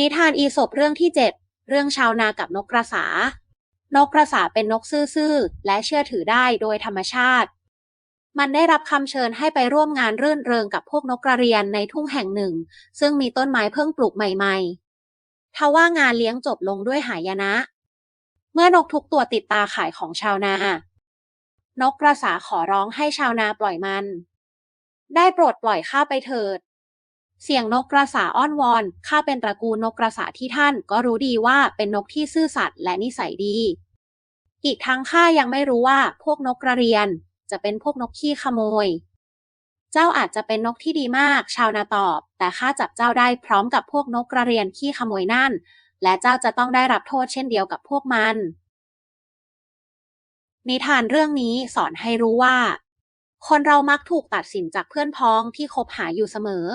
นิทานอีสปเรื่องที่ 7 เรื่องชาวนากับนกกระสา นกกระสาเป็นนกซื่อๆ และเชื่อถือได้โดยธรรมชาติ มันได้รับคำเชิญให้ไปร่วมงานรื่นเริงกับพวกนกกระเรียนในทุ่งแห่งหนึ่ง ซึ่งมีต้นไม้เพิ่งปลูกใหม่ๆทว่างานเลี้ยงจบลงด้วยหายนะ เมื่อนกทุกตัวติดตาข่ายของชาวนานกกระสาขอร้องให้ชาวนาปล่อยมัน ได้โปรดปล่อยข้าไปเถิด เสียงนกกระสาอ้อนวอน ข้าเป็นตระกูลนกกระสาที่ท่าน ก็รู้ดีว่าเป็นนกที่ซื่อสัตย์และนิสัยดี อีกทั้งข้ายังไม่รู้ว่าพวกนกกระเรียน จะเป็นพวกนกขี้ขโมย เจ้าอาจจะเป็นนกที่ดีมาก ชาวนาตอบ แต่ข้าจับเจ้าได้พร้อมกับพวกนกกระเรียนขี้ขโมยนั่น และเจ้าจะต้องได้รับโทษเช่นเดียวกับพวกมัน นิทานเรื่องนี้สอนให้รู้ว่า คนเรามักถูกตัดสินจากเพื่อนพ้องที่คบหาอยู่เสมอ